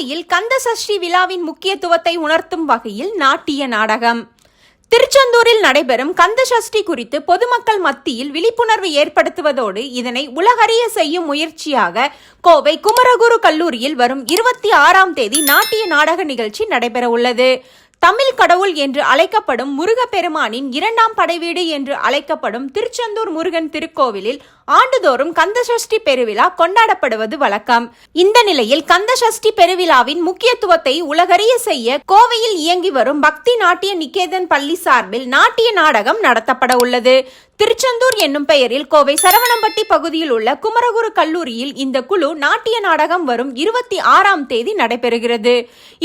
கோவையில் கந்த சஷ்டி விழாவின் முக்கியத்துவத்தை உணர்த்தும் வகையில் நாட்டிய நாடகம். திருச்செந்தூரில் நடைபெறும் கந்த சஷ்டி குறித்து பொதுமக்கள் மத்தியில் விழிப்புணர்வு ஏற்படுத்துவதோடு இதனை உலகறிய செய்யும் முயற்சியாக கோவை குமரகுரு கல்லூரியில் வரும் இருபத்தி ஆறாம் தேதி நாட்டிய நாடக நிகழ்ச்சி நடைபெற உள்ளது. தமிழ் கடவுள் என்று அழைக்கப்படும் முருகப்பெருமானின் இரண்டாம் படைவீடு என்று அழைக்கப்படும் திருச்செந்தூர் முருகன் திருக்கோவிலில் ஆண்டுதோறும் கந்தசஷ்டி பெருவிழா கொண்டாடப்படுவது வழக்கம். இந்த நிலையில் கந்தசஷ்டி பெருவிழாவின் முக்கியத்துவத்தை உலகறிய செய்ய கோவையில் இயங்கி வரும் பக்தி நாட்டிய நிகேதன் பள்ளி சார்பில் நாட்டிய நாடகம் நடத்தப்பட உள்ளது. திருச்செந்தூர் என்னும் பெயரில் கோவை சரவணம்பட்டி பகுதியில் உள்ள குமரகுரு கல்லூரியில் இந்த குழு நாட்டிய நாடகம் வரும் இருபத்தி ஆறாம் தேதி நடைபெறுகிறது.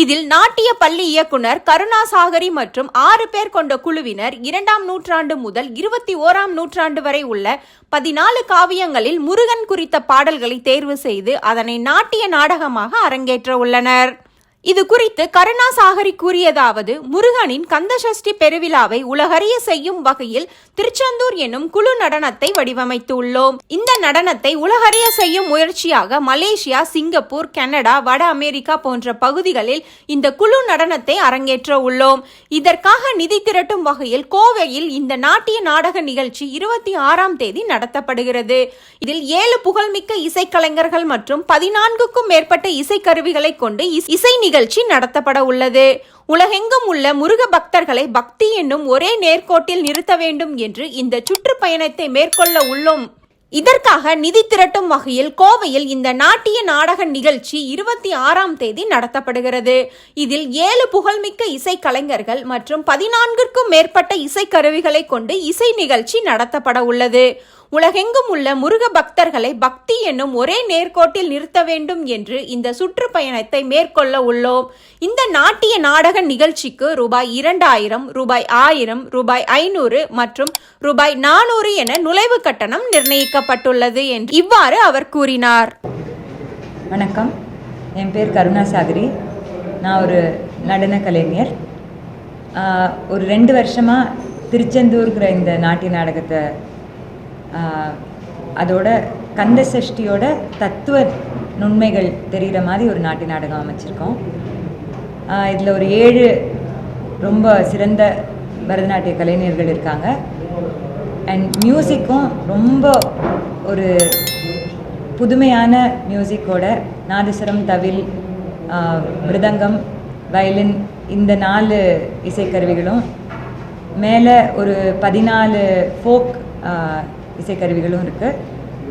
இதில் நாட்டிய பள்ளி இயக்குனர் கருணாசாகரி மற்றும் ஆறு பேர் கொண்ட குழுவினர் இரண்டாம் நூற்றாண்டு முதல் இருபத்தி ஓராம் நூற்றாண்டு வரை உள்ள பதினாலு காவியங்களில் முருகன் குறித்த பாடல்களை தேர்வு செய்து அதனை நாட்டிய நாடகமாக அரங்கேற்ற உள்ளனர். இது குறித்து கருணாசாகரி கூறியதாவது முருகனின் கந்தசஷ்டி பெருவிழாவை உலகறிய செய்யும் வகையில் திருச்செந்தூர் என்னும் குழு நடனத்தை வடிவமைத்துள்ளோம். இந்த நடனத்தை உலகறிய செய்யும் முயற்சியாக மலேசியா சிங்கப்பூர் கனடா வட அமெரிக்கா போன்ற பகுதிகளில் இந்த குழு நடனத்தை அரங்கேற்ற உள்ளோம். இதற்காக நிதி திரட்டும் வகையில் கோவையில் இந்த நாட்டிய நாடக நிகழ்ச்சி இருபத்தி ஆறாம் தேதி நடத்தப்படுகிறது. இதில் ஏழு புகழ்மிக்க இசைக்கலைஞர்கள் மற்றும் பதினான்குக்கும் மேற்பட்ட இசைக்கருவிகளை கொண்டு இஸ்- இசை நிகழ்ச்சி நடத்தப்பட உள்ளது. உலகெங்கும் உள்ள முருக பக்தர்களை பக்தி என்னும் ஒரே நேர்கோட்டில் நிறுத்த வேண்டும் என்று இந்த சுற்றுப்பயணத்தை மேற்கொள்ள உள்ளோம். இதற்காக நிதி திரட்டும் வகையில் கோவையில் இந்த நாட்டிய நாடக நிகழ்ச்சி இருபத்தி ஆறாம் தேதி நடத்தப்படுகிறது. இதில் ஏழு புகழ்மிக்க இசைக்கலைஞர்கள் மற்றும் பதினான்கிற்கும் மேற்பட்ட இசைக்கருவிகளை கொண்டு இசை நிகழ்ச்சி நடத்தப்பட உள்ளது. உலகெங்கும் உள்ள முருக பக்தர்களை பக்தி என்னும் ஒரே நேர்கோட்டில் நிறுத்த வேண்டும் என்று இந்த சுற்றுப்பயணத்தை மேற்கொள்ள உள்ளோம். இந்த நாட்டிய நாடக நிகழ்ச்சிக்கு ரூபாய் இரண்டாயிரம் ரூபாய் ஆயிரம் ரூபாய் ஐநூறு மற்றும் ரூபாய் நானூறு என நுழைவு கட்டணம் நிர்ணயிக்கப்பட்டுள்ளது என்று இவ்வாறு அவர் கூறினார். வணக்கம். என் பேர் கருணாசாகரி நான் ஒரு நடன கலைஞர். ஒரு ரெண்டு வருஷமாக திருச்செந்தூர்கிற இந்த நாட்டிய நாடகத்தை அதோட கந்த சஷ்டியோட தத்துவ நுண்மைகள் தெரிகிற மாதிரி ஒரு நாட்டு நாடகம் அமைச்சிருக்கோம். இதில் ஒரு ஏழு ரொம்ப சிறந்த பரதநாட்டிய கலைஞர்கள் இருக்காங்க. அண்ட் மியூசிக்கும் ரொம்ப ஒரு புதுமையான மியூசிக்கோட நாதஸ்வரம் தவில் மிருதங்கம் வயலின் இந்த நாலு இசைக்கருவிகளும் மேலே ஒரு பதினாலு ஃபோக் இசைக்கருவிகளும் இருக்குது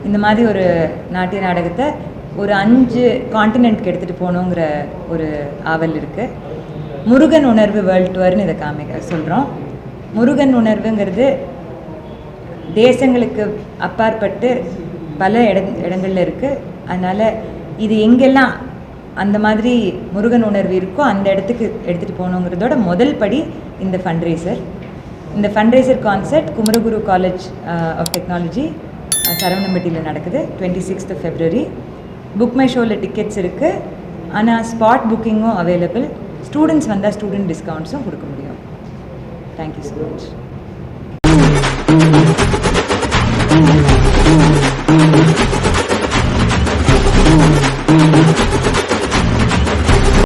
இந்த மாதிரி ஒரு நாட்டிய நாடகத்தை ஒரு அஞ்சு காண்டினென்ட்க்கு எடுத்துகிட்டு போகணுங்கிற ஒரு ஆவல் இருக்குது முருகன் உணர்வு வேர்ல்ட் டூர்னு இதை காமிக்க சொல்கிறோம் முருகன் உணர்வுங்கிறது தேசங்களுக்கு அப்பாற்பட்டு பல இட இடங்கள்ல இருக்குது அதனால் இது எங்கெல்லாம் அந்த மாதிரி முருகன் உணர்வு இருக்கோ அந்த இடத்துக்கு எடுத்துகிட்டு போகணுங்கிறதோட முதல் படி இந்த ஃபண்ட்ரேசர் இந்த fundraiser concert Kumaraguru college of technology சரவணம்பட்டியில் நடக்குது twenty sixth February book my ஷோவில் டிக்கெட்ஸ் இருக்குது ஆனால் ஸ்பாட் புக்கிங்கும் அவைலபிள் ஸ்டூடெண்ட்ஸ் வந்தால் ஸ்டூடெண்ட் டிஸ்கவுண்ட்ஸும் கொடுக்க முடியும். Thank you so much